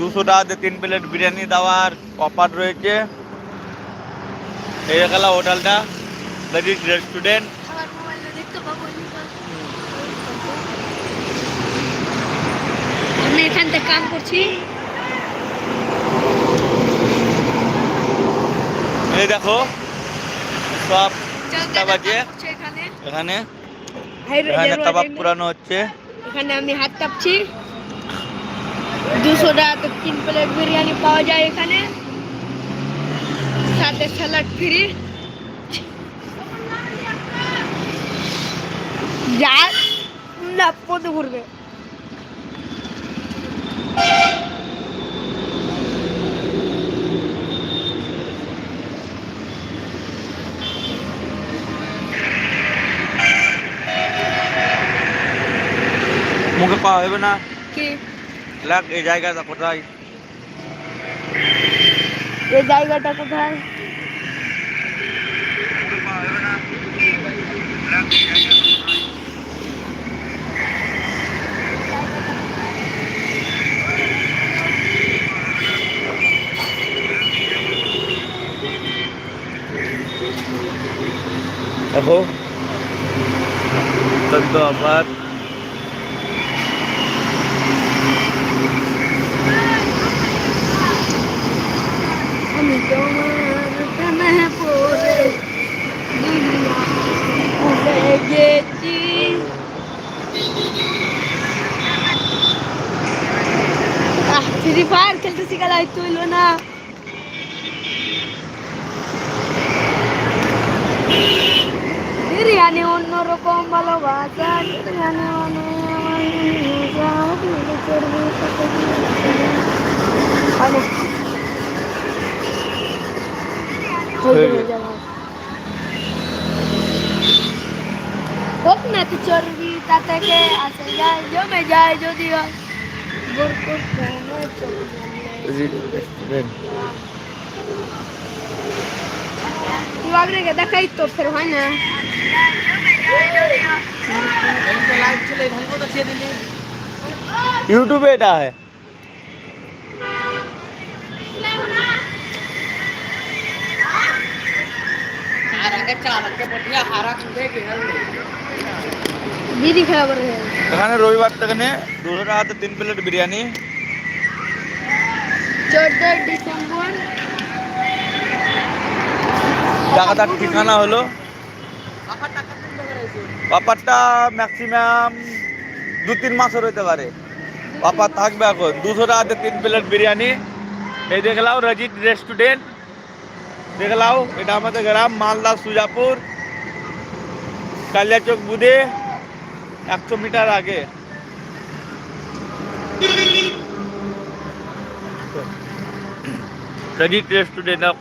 দুশো টাকাতে তিন প্লেট বিরিয়ানি দেওয়ার অফার রয়েছে। এই গেল হোটেলটা রেস্টুরেন্ট আমি এখান থেকে কাম করছি। এই দেখো সব বাজে। এখানে। এখানে এখানে কাবাব পুরানো হচ্ছে। এখানে আমি হাত কাঁপছি। দুশো টাকাতে তিন প্লেট বিরিয়ানি পাওয়া যায় এখানে সাথে স্যালাড ফ্রি যা না পদে ঘুরবে মুখে পাওয়া হবে না কি লাগ এই জায়গাটা কোথায় এই জায়গাটা কোথায় দেখো চোদ্দ diyor. Burkut bana çok ಇವಾಗ ಗದಕ ಇತ್ತು ಸರ್ यूट्यूब बेटा है हरा के चालक के बढ़िया हरा के देखे দিদি খাবার এখানে রবিবার থেকে দুশো টাকাতে তিন প্লেট বিরিয়ানি। চোদ্দ ডিসেম্বর। ঠিকানা হলো। অফারটা ম্যাক্সিমাম দু তিন মাসের হইতে পারে। অফার থাকবে এখন। দুশো টাকাতে তিন প্লেট বিরিয়ানি। এই দেখলাও রজিত রেস্টুরেন্ট। দেখলাও এটা আমাদের গ্রাম মালদা সুজাপুর। কালিয়াচক বুধে একশো মিটার আগে।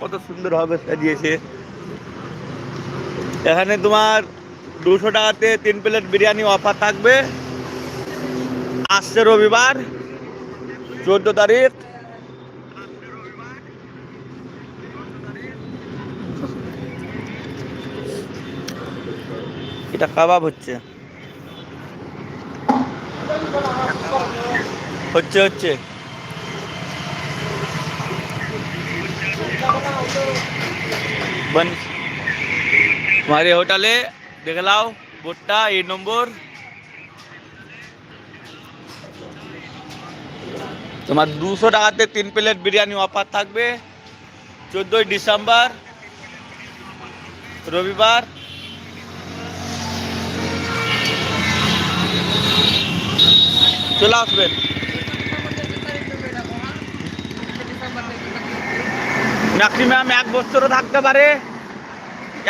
কত সুন্দর হবে সাজিয়েছে। এখানে তোমার দুশো টাকাতে তিন প্লেট বিরিয়ানি অফার থাকবে। আসছে রবিবার, চোদ্দ তারিখ। এটা কাবাব হচ্ছে হচ্ছে হচ্ছে बन हमारे होटले देख लाओ भुट्टा এই নম্বর তোমার দুশো টাকাতে তিন প্লেট বিরিয়ানি অফার থাকবে চোদ্দোই ডিসেম্বর রবিবার চলে আসবেন। ম্যাক্সিমাম এক বছরও থাকতে পারে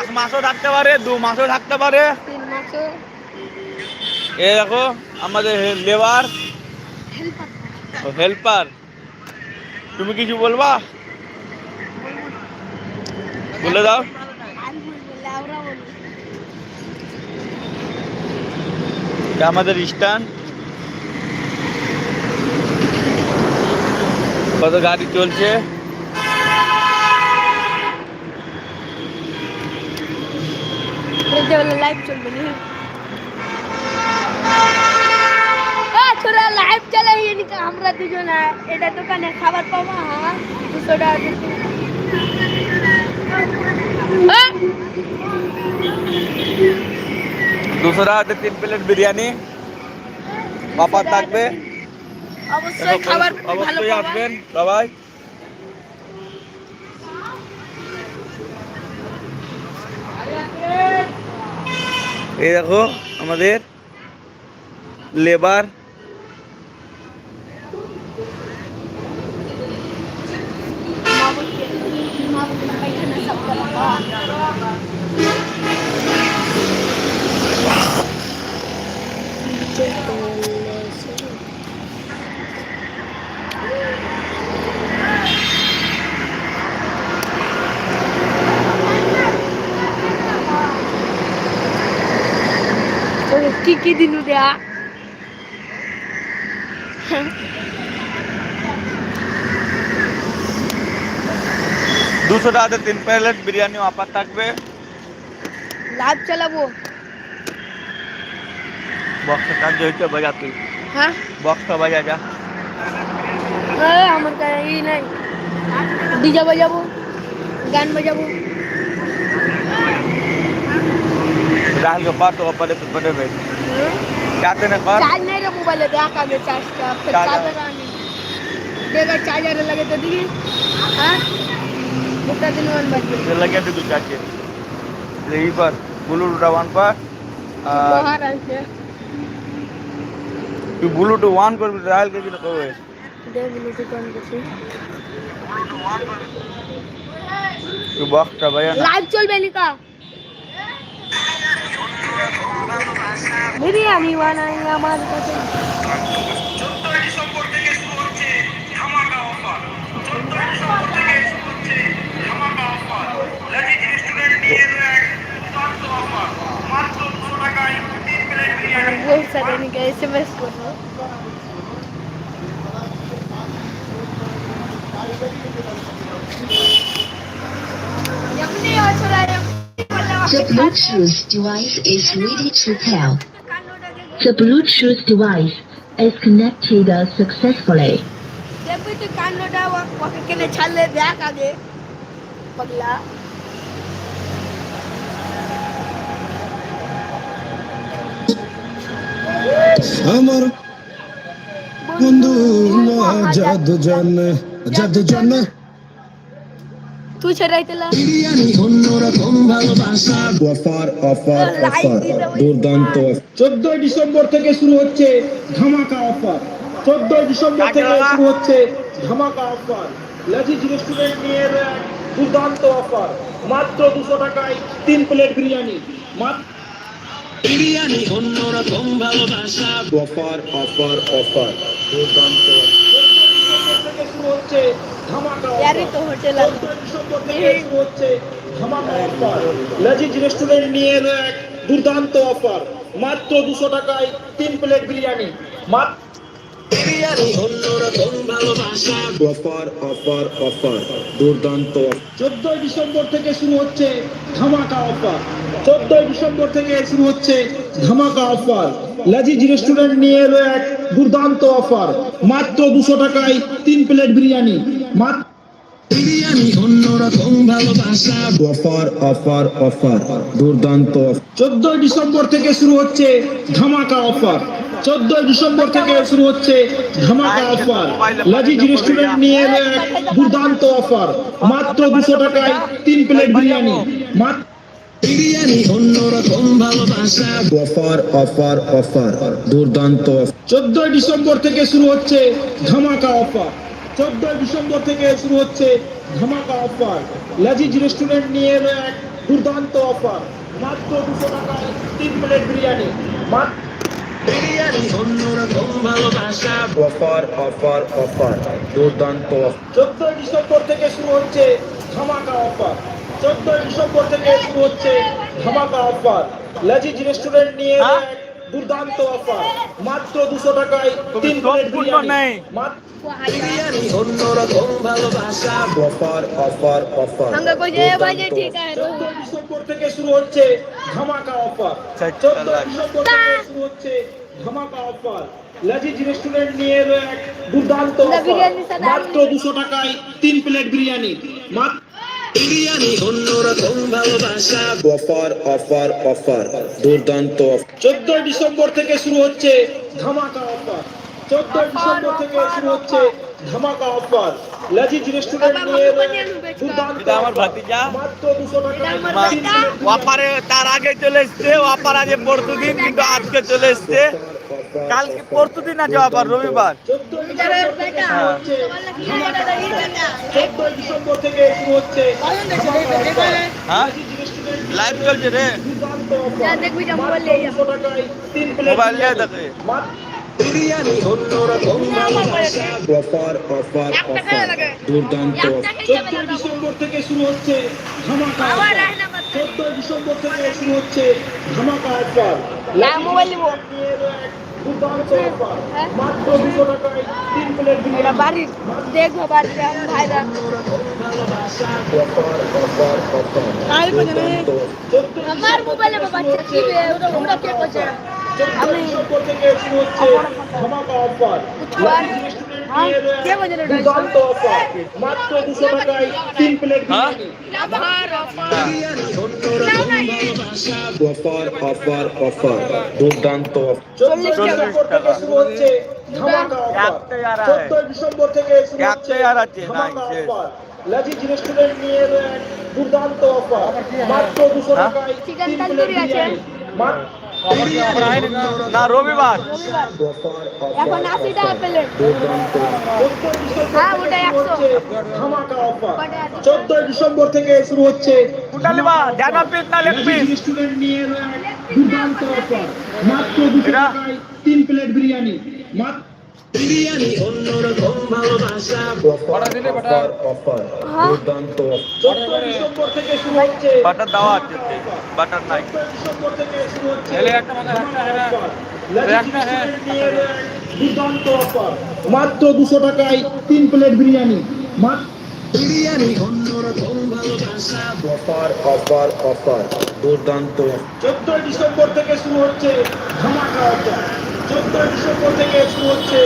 এক মাসও থাকতে পারে দু মাসও থাকতে পারে। এ দেখো আমাদের লেবার। হেল্পার। তুমি কিছু বলবা? বলে দাও। আমাদের স্ট্যান্ড কত গাড়ি চলছে? লাইভ চলবে না। ছোড়া লাইভ চালাই আমরা দুজনা এটা দোকানে খাবার পাবো হ্যাঁ? দুশো টাকা? দুশো টাকাতে তিন প্লেট বিরিয়ানি। পাপা থাকবে। অবশ্যই খাবার ভালো অবশ্যই আসবেন সবাই। এই দেখো আমাদের লেবার की ಹಾಕಿದ್ದೀನಿ ಉದ್ಯಾ दूसरा आते तीन पैलेट बिरयानी वापस तक तकबे लाभ चलाबो बॉक्स का जो है बजा तू। हाँ? बॉक्स का बजा जा। हाँ हम का ही नहीं। डीजे बजाबो गान बजाबो दाल के पास तो पड़े पड़े बैठ। जाते ना कर चार्ज नहीं रहा मोबाइल है देख आगे चार्ज का फिर चार्जर आने देखा चार्जर लगे तो दी हाँ? बुक्ता दिन वन बच गए। लगे तो कुछ चार्ज ले ही पर बुलु डावन पर बाहर आके तू बुलु ब्लूटूथ वन पर डायल करके रखो है दे बुलु ब्लूटूथ कौन कर तू बाहर का भैया। लाइव चल बेलिका নিকা বিরিয়ানি বানাই আমার কাছে বলছে নিকা এসএমএস করবো এমনি আছে The Bluetooth device is ready to pair. The Bluetooth device is connected successfully. দেখবি তুই কান্নটা ওকে কেনে ছাড়লে দেখ আগে পাগলা আমার বন্ধু না জাদু জানে জাদু জানে তুই ছেড়াইতেলা অফার অফার অফার দুর্দান্ত চোদ্দই ডিসেম্বর থেকে শুরু হচ্ছে ধামাকা অফার। চোদ্দই ডিসেম্বর থেকে শুরু হচ্ছে ধামাকা অফার। লাজিজ রেস্টুরেন্ট নিয়ে দুর্দান্ত অফার। মাত্র দুশো টাকায় তিন প্লেট বিরিয়ানি। মাত্র বিরিয়ানি অন্যরকম ভালোবাসা। Offer offer offer. দুর্দান্ত। থেকে শুরু হচ্ছে হচ্ছে ধামাকা রেস্টুরেন্ট নিয়ে এলো দুর্দান্ত অফার। মাত্র দুশো টাকায় তিন প্লেট বিরিয়ানি। মাত্র অফার অফার অফার দুর্দান্ত চোদ্দই ডিসেম্বর থেকে শুরু হচ্ছে ধামাকা অফার। চোদ্দই ডিসেম্বর থেকে শুরু হচ্ছে ধামাকা অফার। লাজিজ রেস্টুরেন্ট নিয়ে এলো এক দুর্দান্ত অফার। মাত্র দুশো টাকায় তিন প্লেট বিরিয়ানি। মাত্র অফার অফার অফার দুর্দান্ত চোদ্দই ডিসেম্বর থেকে শুরু হচ্ছে ধামাকা অফার। চোদ্দই ডিসেম্বর থেকে শুরু হচ্ছে ধামাকা অফার। লাজিজ রেস্টুরেন্ট নিয়ে এলো এক দুর্দান্ত অফার। মাত্র দুশো টাকায় তিন প্লেট বিরিয়ানি। মাত্র বিরিয়ানি অন্যরকম ভালোবাসা। Offer offer offer. দুর্দান্ত চোদ্দই ডিসেম্বর থেকে শুরু হচ্ছে ধামাকা অফার। চোদ্দই ডিসেম্বর থেকে শুরু হচ্ছে ধামাকা অফার। লাজিজ রেস্টুরেন্ট নিয়ে এলো এক দুর্দান্ত অফার। মাত্র দুশো টাকায় তিন প্লেট বিরিয়ানি। মাত্র অফার অফার অফার দুর্দান্ত চোদ্দই ডিসেম্বর থেকে শুরু হচ্ছে ধামাকা অফার চোদ্দই ডিসেম্বর থেকে শুরু হচ্ছে ধামাকা অফার লাজিজ রেস্টুরেন্ট নিয়ে দুর্দান্ত অফার মাত্র দুশো টাকায় তিন plate. Biryani. Offer offer offer থেকে শুরু হচ্ছে ধামাকা অফার চোদ্দই ডিসেম্বর থেকে শুরু হচ্ছে লাজিজ রেস্টুরেন্ট নিয়ে এলো এক দুর্দান্ত মাত্র দুশো টাকায় তিন প্লেট বিরিয়ানি। মাত্র বিরিয়ানি অন্যরকম ভালোবাসা। Offer offer offer. দুর্দান্ত চোদ্দই ডিসেম্বর থেকে শুরু হচ্ছে ধামাকা অফার। চোদ্দ ডিসেম্বর থেকে শুরু হচ্ছে ধামাকা অফার লাজিজ রেস্টুরেন্ট নিয়ে আমার ভাতিজা। ওয়াপারে তার আগে চলে এসছে ওয়াপার আজ পরশুদিন কিন্তু আজকে চলে এসছে কালকে পরশুদিন আছে ওয়াপার রবিবার। হ্যাঁ লাইভ চলছে রে মোবাইল মাত্র নিয়ে যা। 200 টাকায় তিন plate মোবাইল নিয়ে বিরিয়ানি। দেখে। বিরিয়ানি অন্যরকম। অফার অফার অফার দুর্দান্ত। চোদ্দই ডিসেম্বর থেকে শুরু হচ্ছে ধামাকা চোদ্দই ডিসেম্বর থেকে শুরু হচ্ছে ধামাকা অফার মোবাইল নিবো। দুর্দান্ত? মাত্র দুশো টাকায় তিন প্লেট বাড়ির দেখব ভাইরা আমার মোবাইলে বাচ্চা কে করছে হ্যাঁ? মাত্র দুশো টাকায় তিন প্লেট অফার অফার অফার দুর্দান্ত চল্লিশ ডিসেম্বর শুরু হচ্ছে। ডিসেম্বর থেকে শুরু হচ্ছে লাজিজ রেস্টুরেন্ট নিয়ে দুর্দান্ত অফার মাত্র দুশো হ্যাঁ? টাকায় মাত্র না রবিবার। এখন আশি টাকা প্লেট চোদ্দই ডিসেম্বর হ্যাঁ, থেকে ওটা শুরু 100 হচ্ছে ধামাকা অফার কটা আছে? চোদ্দই ডিসেম্বর থেকে শুরু হচ্ছে। কোনটা জানা পিস না লেগ পিস রেস্টুরেন্ট নিয়ে দুর্দান্ত অফার মাত্র দুশো টাকায় তিন প্লেট বিরিয়ানি। মাত্র বিরিয়ানি অন্যরকম ভালোবাসা অফার অফার অফার হ্যাঁ। দুর্দান্ত ডিসেম্বর থেকে শুরু হচ্ছে। বাটার দেওয়া আছে বাটার নাই। ডিসেম্বর থেকে শুরু হচ্ছে। এলে একটা মানে একটা হ্যাঁ। হ্যাঁ। দুর্দান্ত অফার। মাত্র দুশো টাকায় তিন প্লেট বিরিয়ানি। বিরিয়ানি অন্যরকম ভালোবাসা। অফার অফার অফার দুর্দান্ত চোদ্দই ডিসেম্বর থেকে শুরু হচ্ছে ধামাকা অফার। চোদ্দই ডিসেম্বর থেকে শুরু হচ্ছে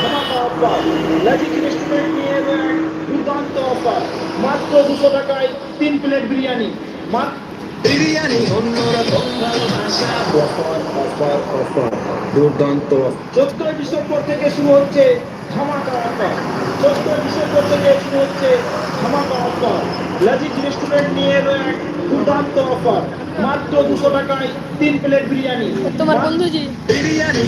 ধামাকা অফার লাজিজ রেস্টুরেন্ট নিয়ে দুর্দান্ত অফার মাত্র দুশো টাকায় তিন প্লেট বিরিয়ানি। বিরিয়ানি। অন্যরকম ভালোবাসা অফার অফার অফার দুর্দান্ত। চোদ্দই ডিসেম্বর থেকে শুরু হচ্ছে ধামাকা অফার চোদ্দই ডিসেম্বর থেকে শুরু হচ্ছে ধামাকা অফার লাজিজ রেস্টুরেন্ট নিয়ে দুর্দান্ত অফার মাত্র দুশো টাকায় তিন প্লেট বিরিয়ানি। তোমার বন্ধু জি বিরিয়ানি।